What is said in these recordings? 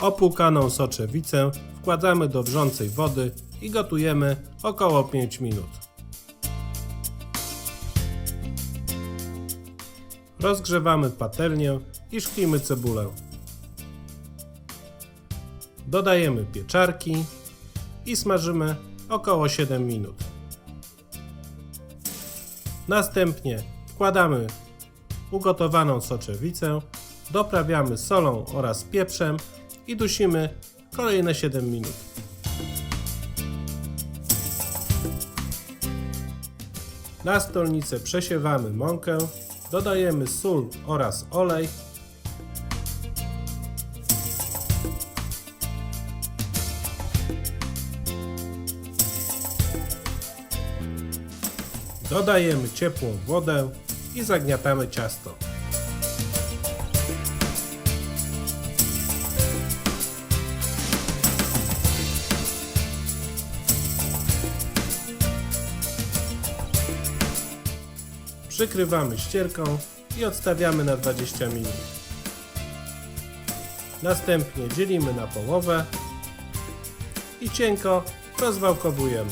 Opłukaną soczewicę wkładamy do wrzącej wody i gotujemy około 5 minut. Rozgrzewamy patelnię i szklimy cebulę. Dodajemy pieczarki i smażymy około 7 minut. Następnie wkładamy ugotowaną soczewicę, doprawiamy solą oraz pieprzem i dusimy kolejne 7 minut. Na stolnicę przesiewamy mąkę, dodajemy sól oraz olej. Dodajemy ciepłą wodę i zagniatamy ciasto. Przykrywamy ścierką i odstawiamy na 20 minut. Następnie dzielimy na połowę i cienko rozwałkowujemy.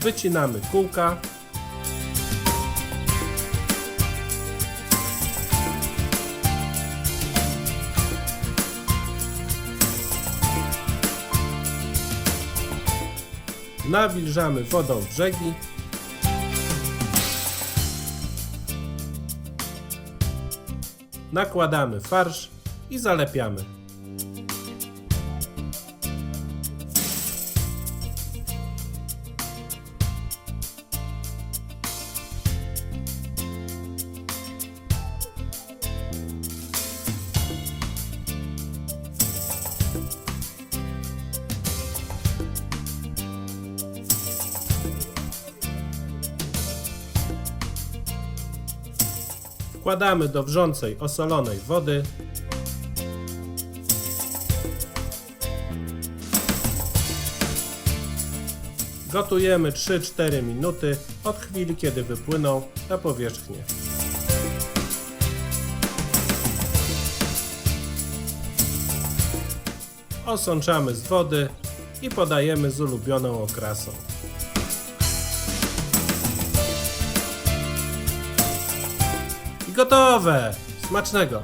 Wycinamy kółka Nawilżamy wodą brzegi. Nakładamy farsz i zalepiamy. Wkładamy do wrzącej osolonej wody. Gotujemy 3-4 minuty od chwili, kiedy wypłyną na powierzchnię. Osączamy z wody i podajemy z ulubioną okrasą. Gotowe! Smacznego!